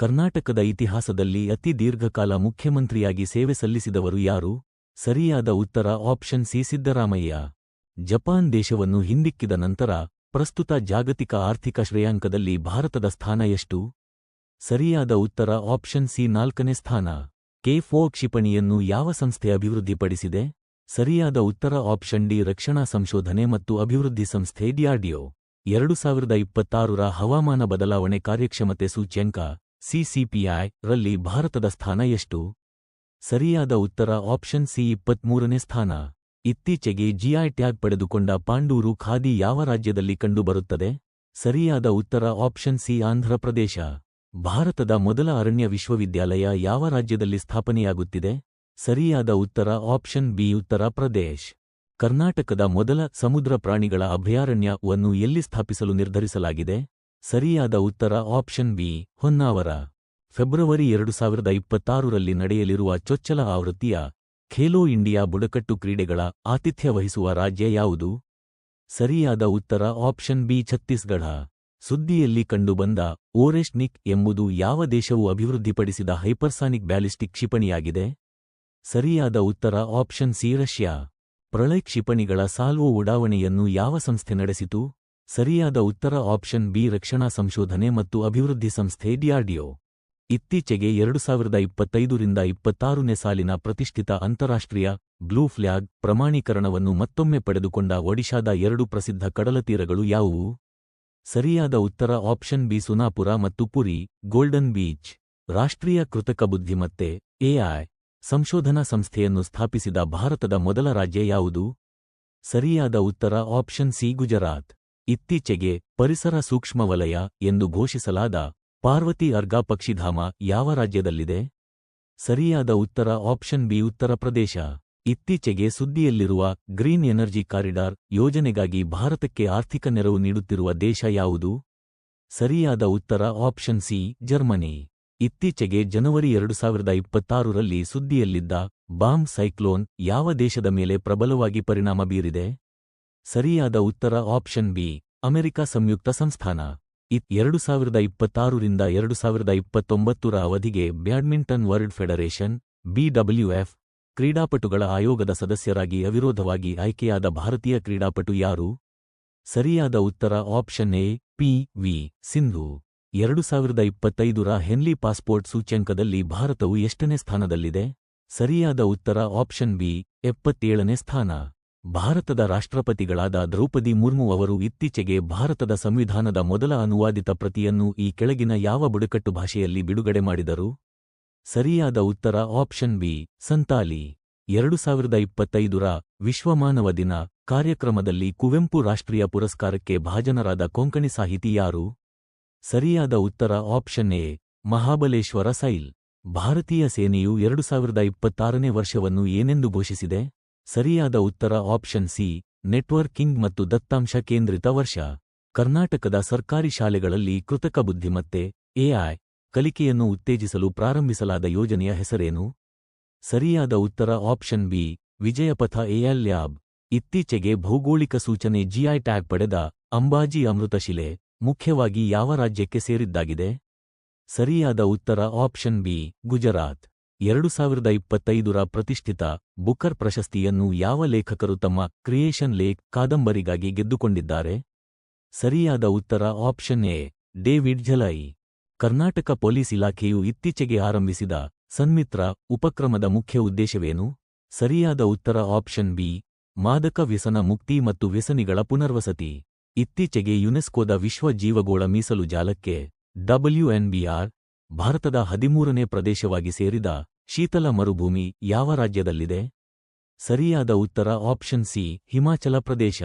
ಕರ್ನಾಟಕದ ಇತಿಹಾಸದಲ್ಲಿ ಅತಿ ದೀರ್ಘಕಾಲ ಮುಖ್ಯಮಂತ್ರಿಯಾಗಿ ಸೇವೆ ಸಲ್ಲಿಸಿದವರು ಯಾರು? ಸರಿಯಾದ ಉತ್ತರ ಆಪ್ಷನ್ ಸಿ ಸಿದ್ದರಾಮಯ್ಯ. ಜಪಾನ್ ದೇಶವನ್ನು ಹಿಂದಿಕ್ಕಿದ ನಂತರ ಪ್ರಸ್ತುತ ಜಾಗತಿಕ ಆರ್ಥಿಕ ಶ್ರೇಯಾಂಕದಲ್ಲಿ ಭಾರತದ ಸ್ಥಾನ ಎಷ್ಟು? ಸರಿಯಾದ ಉತ್ತರ ಆಪ್ಷನ್ ಸಿ ನಾಲ್ಕನೇ ಸ್ಥಾನ. ಕೆ ಫೋ ಕ್ಷಿಪಣಿಯನ್ನು ಯಾವ ಸಂಸ್ಥೆ ಅಭಿವೃದ್ಧಿಪಡಿಸಿದೆ? ಸರಿಯಾದ ಉತ್ತರ ಆಪ್ಷನ್ ಡಿ ರಕ್ಷಣಾ ಸಂಶೋಧನೆ ಮತ್ತು ಅಭಿವೃದ್ಧಿ ಸಂಸ್ಥೆ ಡಿಆರ್ಡಿಒ. ಎರಡು ಸಾವಿರದ ಇಪ್ಪತ್ತಾರರ ಹವಾಮಾನ ಬದಲಾವಣೆ ಕಾರ್ಯಕ್ಷಮತೆ ಸೂಚ್ಯಂಕ ಸಿಸಿಪಿಐ ರಲ್ಲಿ ಭಾರತದ ಸ್ಥಾನ ಎಷ್ಟು? ಸರಿಯಾದ ಉತ್ತರ ಆಪ್ಷನ್ ಸಿ ಇಪ್ಪತ್ಮೂರನೇ ಸ್ಥಾನ. ಇತ್ತೀಚೆಗೆ ಜಿಐ ಟ್ಯಾಗ್ ಪಡೆದುಕೊಂಡ ಪಾಂಡೂರು ಖಾದಿ ಯಾವ ರಾಜ್ಯದಲ್ಲಿ ಕಂಡುಬರುತ್ತದೆ? ಸರಿಯಾದ ಉತ್ತರ ಆಪ್ಷನ್ ಸಿ ಆಂಧ್ರಪ್ರದೇಶ. ಭಾರತದ ಮೊದಲ ಅರಣ್ಯ ವಿಶ್ವವಿದ್ಯಾಲಯ ಯಾವ ರಾಜ್ಯದಲ್ಲಿ ಸ್ಥಾಪನೆಯಾಗುತ್ತಿದೆ? ಸರಿಯಾದ ಉತ್ತರ ಆಪ್ಷನ್ ಬಿ ಉತ್ತರ ಪ್ರದೇಶ್. ಕರ್ನಾಟಕದ ಮೊದಲ ಸಮುದ್ರ ಪ್ರಾಣಿಗಳ ಅಭಯಾರಣ್ಯವನ್ನು ಎಲ್ಲಿ ಸ್ಥಾಪಿಸಲು ನಿರ್ಧರಿಸಲಾಗಿದೆ? ಸರಿಯಾದ ಉತ್ತರ ಆಪ್ಷನ್ ಬಿ, ಹೊನ್ನಾವರ. ಫೆಬ್ರವರಿ ಎರಡು ಸಾವಿರದ ಇಪ್ಪತ್ತಾರರಲ್ಲಿ ನಡೆಯಲಿರುವ ಚೊಚ್ಚಲ ಆವೃತ್ತಿಯ ಖೇಲೋ ಇಂಡಿಯಾ ಬುಡಕಟ್ಟು ಕ್ರೀಡೆಗಳ ಆತಿಥ್ಯ ವಹಿಸುವ ರಾಜ್ಯ ಯಾವುದು? ಸರಿಯಾದ ಉತ್ತರ ಆಪ್ಷನ್ ಬಿ, ಛತ್ತೀಸ್ಗಢ. ಸುದ್ದಿಯಲ್ಲಿ ಕಂಡುಬಂದ ಓರೆಸ್ಟ್ನಿಕ್ ಎಂಬುದು ಯಾವ ದೇಶವು ಅಭಿವೃದ್ಧಿಪಡಿಸಿದ ಹೈಪರ್ಸಾನಿಕ್ ಬ್ಯಾಲಿಸ್ಟಿಕ್ ಕ್ಷಿಪಣಿಯಾಗಿದೆ? ಸರಿಯಾದ ಉತ್ತರ ಆಪ್ಷನ್ ಸಿ, ರಷ್ಯಾ. ಪ್ರಳಯ ಕ್ಷಿಪಣಿಗಳ ಸಾಲ್ವೋ ಉಡಾವಣೆಯನ್ನು ಯಾವ ಸಂಸ್ಥೆ ನಡೆಸಿತು? ಸರಿಯಾದ ಉತ್ತರ ಆಪ್ಷನ್ ಬಿ ರಕ್ಷಣಾ ಸಂಶೋಧನೆ ಮತ್ತು ಅಭಿವೃದ್ಧಿ ಸಂಸ್ಥೆ ಡಿಆರ್ಡಿಒ. ಇತ್ತೀಚೆಗೆ ಎರಡು ಸಾವಿರದ ಇಪ್ಪತ್ತೈದರಿಂದ ಇಪ್ಪತ್ತಾರನೇ ಸಾಲಿನ ಪ್ರತಿಷ್ಠಿತ ಅಂತಾರಾಷ್ಟ್ರೀಯ ಬ್ಲೂ ಫ್ಲ್ಯಾಗ್ ಪ್ರಮಾಣೀಕರಣವನ್ನು ಮತ್ತೊಮ್ಮೆ ಪಡೆದುಕೊಂಡ ಒಡಿಶಾದ ಎರಡು ಪ್ರಸಿದ್ಧ ಕಡಲತೀರಗಳು ಯಾವುವು? ಸರಿಯಾದ ಉತ್ತರ ಆಪ್ಷನ್ ಬಿ ಸುನಾಪುರ ಮತ್ತು ಪುರಿ, ಗೋಲ್ಡನ್ ಬೀಚ್. ರಾಷ್ಟ್ರೀಯ ಕೃತಕ ಬುದ್ಧಿಮತ್ತೆ ಎಐ ಸಂಶೋಧನಾ ಸಂಸ್ಥೆಯನ್ನು ಸ್ಥಾಪಿಸಿದ ಭಾರತದ ಮೊದಲ ರಾಜ್ಯ ಯಾವುದು? ಸರಿಯಾದ ಉತ್ತರ ಆಪ್ಷನ್ ಸಿ ಗುಜರಾತ್. ಇತ್ತೀಚೆಗೆ ಪರಿಸರ ಸೂಕ್ಷ್ಮ ವಲಯ ಎಂದು ಘೋಷಿಸಲಾದ ಪಾರ್ವತಿ ಅರ್ಗಾ ಪಕ್ಷಿಧಾಮ ಯಾವ ರಾಜ್ಯದಲ್ಲಿದೆ? ಸರಿಯಾದ ಉತ್ತರ ಆಪ್ಷನ್ ಬಿ ಉತ್ತರ ಪ್ರದೇಶ. ಇತ್ತೀಚೆಗೆ ಸುದ್ದಿಯಲ್ಲಿರುವ ಗ್ರೀನ್ ಎನರ್ಜಿ ಕಾರಿಡಾರ್ ಯೋಜನೆಗಾಗಿ ಭಾರತಕ್ಕೆ ಆರ್ಥಿಕ ನೆರವು ನೀಡುತ್ತಿರುವ ದೇಶ ಯಾವುದು? ಸರಿಯಾದ ಉತ್ತರ ಆಪ್ಷನ್ ಸಿ ಜರ್ಮನಿ. ಇತ್ತೀಚೆಗೆ ಜನವರಿ ಎರಡು ಸಾವಿರದ ಇಪ್ಪತ್ತಾರರಲ್ಲಿ ಸುದ್ದಿಯಲ್ಲಿದ್ದ ಬಾಂಬ್ ಸೈಕ್ಲೋನ್ ಯಾವ ದೇಶದ ಮೇಲೆ ಪ್ರಬಲವಾಗಿ ಪರಿಣಾಮ ಬೀರಿದೆ? ಸರಿಯಾದ ಉತ್ತರ ಆಪ್ಷನ್ ಬಿ ಅಮೆರಿಕ ಸಂಯುಕ್ತ ಸಂಸ್ಥಾನ. ಇತ್ ಎರಡು ಸಾವಿರದ ಇಪ್ಪತ್ತಾರರಿಂದ ಎರಡು ಸಾವಿರದ ಇಪ್ಪತ್ತೊಂಬತ್ತರ ಅವಧಿಗೆ ಬ್ಯಾಡ್ಮಿಂಟನ್ ವರ್ಲ್ಡ್ ಫೆಡರೇಷನ್ ಬಿಡಬ್ಲ್ಯೂಎಫ್ ಕ್ರೀಡಾಪಟುಗಳ ಆಯೋಗದ ಸದಸ್ಯರಾಗಿ ಅವಿರೋಧವಾಗಿ ಆಯ್ಕೆಯಾದ ಭಾರತೀಯ ಕ್ರೀಡಾಪಟು ಯಾರು? ಸರಿಯಾದ ಉತ್ತರ option A, P, V, Sindhu. ಎರಡು ಸಾವಿರದ ಇಪ್ಪತ್ತೈದರ ಹೆನ್ಲಿ ಪಾಸ್ಪೋರ್ಟ್ ಸೂಚ್ಯಂಕದಲ್ಲಿ ಭಾರತವು ಎಷ್ಟನೇ ಸ್ಥಾನದಲ್ಲಿದೆ? ಸರಿಯಾದ ಉತ್ತರ ಆಪ್ಷನ್ ಬಿ, ಎಪ್ಪತ್ತೇಳನೇ ಸ್ಥಾನ. ಭಾರತದ ರಾಷ್ಟ್ರಪತಿಗಳಾದ ದ್ರೌಪದಿ ಮುರ್ಮು ಅವರು ಇತ್ತೀಚೆಗೆ ಭಾರತದ ಸಂವಿಧಾನದ ಮೊದಲ ಅನುವಾದಿತ ಪ್ರತಿಯನ್ನು ಈ ಕೆಳಗಿನ ಯಾವ ಬುಡಕಟ್ಟು ಭಾಷೆಯಲ್ಲಿ ಬಿಡುಗಡೆ ಮಾಡಿದರು? ಸರಿಯಾದ ಉತ್ತರ ಆಪ್ಷನ್ ಬಿ, ಸಂತಾಲಿ. ಎರಡು ಸಾವಿರದ ಇಪ್ಪತ್ತೈದರ ವಿಶ್ವಮಾನವ ದಿನ ಕಾರ್ಯಕ್ರಮದಲ್ಲಿ ಕುವೆಂಪು ರಾಷ್ಟ್ರೀಯ ಪುರಸ್ಕಾರಕ್ಕೆ ಭಾಜನರಾದ ಕೊಂಕಣಿ ಸಾಹಿತಿ ಯಾರು? ಸರಿಯಾದ ಉತ್ತರ ಆಪ್ಷನ್ ಎ, ಮಹಾಬಲೇಶ್ವರ ಸೈಲ್. ಭಾರತೀಯ ಸೇನೆಯು ಎರಡು ಸಾವಿರದ ಇಪ್ಪತ್ತಾರನೇ ವರ್ಷವನ್ನು ಏನೆಂದು ಘೋಷಿಸಿದೆ? ಸರಿಯಾದ ಉತ್ತರ ಆಪ್ಷನ್ ಸಿ, ನೆಟ್ವರ್ಕಿಂಗ್ ಮತ್ತು ದತ್ತಾಂಶ ಕೇಂದ್ರಿತ ವರ್ಷ. ಕರ್ನಾಟಕದ ಸರ್ಕಾರಿ ಶಾಲೆಗಳಲ್ಲಿ ಕೃತಕ ಬುದ್ಧಿಮತ್ತೆ ಎಐ ಕಲಿಕೆಯನ್ನು ಉತ್ತೇಜಿಸಲು ಪ್ರಾರಂಭಿಸಲಾದ ಯೋಜನೆಯ ಹೆಸರೇನು? ಸರಿಯಾದ ಉತ್ತರ option B, Vijayapatha A L lab. ಇತ್ತೀಚೆಗೆ ಭೌಗೋಳಿಕ ಸೂಚನೆ ಜಿಐ ಟ್ಯಾಗ್ ಪಡೆದ ಅಂಬಾಜಿ ಅಮೃತಶಿಲೆ ಮುಖ್ಯವಾಗಿ ಯಾವ ರಾಜ್ಯಕ್ಕೆ ಸೇರಿದ್ದಾಗಿದೆ? ಸರಿಯಾದ ಉತ್ತರ ಆಪ್ಷನ್ ಬಿ, ಗುಜರಾತ್. ಎರಡು ಸಾವಿರದ ಇಪ್ಪತ್ತೈದರ ಪ್ರತಿಷ್ಠಿತ ಬುಕರ್ ಪ್ರಶಸ್ತಿಯನ್ನು ಯಾವ ಲೇಖಕರು ತಮ್ಮ ಕ್ರಿಯೇಷನ್ ಲೇಕ್ ಕಾದಂಬರಿಗಾಗಿ ಗೆದ್ದುಕೊಂಡಿದ್ದಾರೆ? ಸರಿಯಾದ ಉತ್ತರ option A, David Szalay Karnataka police ಇಲಾಖೆಯು ಇತ್ತೀಚೆಗೆ ಆರಂಭಿಸಿದ ಸನ್ಮಿತ್ರ ಉಪಕ್ರಮದ ಮುಖ್ಯ ಉದ್ದೇಶವೇನು? ಸರಿಯಾದ ಉತ್ತರ ಆಪ್ಷನ್ ಬಿ, ಮಾದಕ ವ್ಯಸನ ಮುಕ್ತಿ ಮತ್ತು ವ್ಯಸನಿಗಳ ಪುನರ್ವಸತಿ. ಇತ್ತೀಚೆಗೆ ಯುನೆಸ್ಕೋದ ವಿಶ್ವ ಜೀವಗೋಳ ಮೀಸಲು ಜಾಲಕ್ಕೆ ಡಬ್ಲ್ಯುಎನ್ಬಿಆರ್ ಭಾರತದ ಹದಿಮೂರನೇ ಪ್ರದೇಶವಾಗಿ ಸೇರಿದ ಶೀತಲ ಮರುಭೂಮಿ ಯಾವ ರಾಜ್ಯದಲ್ಲಿದೆ? ಸರಿಯಾದ ಉತ್ತರ ಆಪ್ಷನ್ ಸಿ ಹಿಮಾಚಲ ಪ್ರದೇಶ.